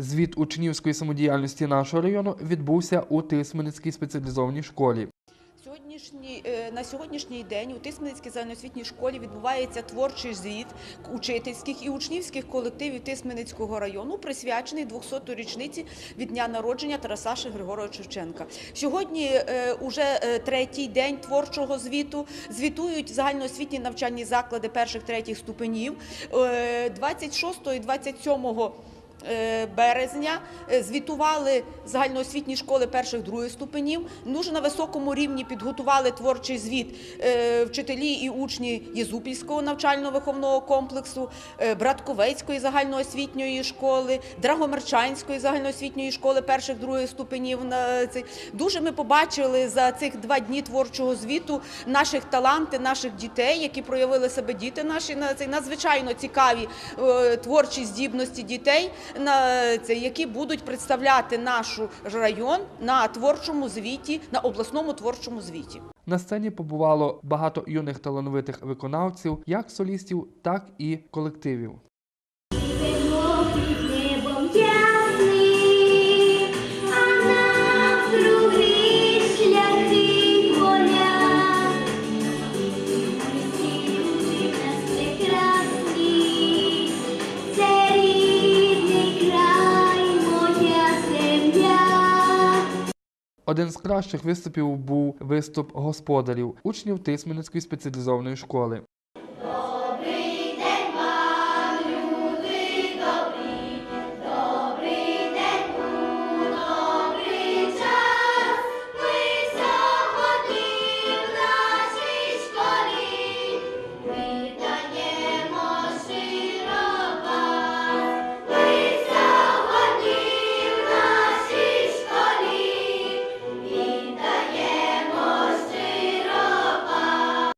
Звіт учнівської самодіяльності нашого району відбувся у Тисменецькій спеціалізованій школі. Сьогоднішній е, на сьогоднішній день у Тисменецькій загальноосвітній школі відбувається творчий звіт учительських і учнівських колективів Тисменецького району, присвячений 200-ї річниці від дня народження Тараса Григоровича Шевченка. Сьогодні е, уже е, третій день творчого звіту. Звітують загальноосвітні навчальні заклади перших третіх ступенів. Е, 26 і 27 е, березня е, звітували загальноосвітні школи перших других ступенів. Дуже на високому рівні підготували творчий звіт е, вчителі і учні Єзупільського навчально-виховного комплексу, е, Братковецької загальноосвітньої школи, Драгомерчанської загальноосвітньої школи перших других ступенів. Дуже ми побачили за цих два дні творчого звіту наших таланти, наших дітей, які проявили себе діти наші на надзвичайно цікаві е, творчі здібності дітей, на це які будуть представляти наш район на творчому звіті, на обласному творчому звіті. На сцені побувало багато юних талановитих виконавців, як солістів, так і колективів. Один з кращих виступів був виступ господарів, учнів Тисменницької спеціалізованої школи.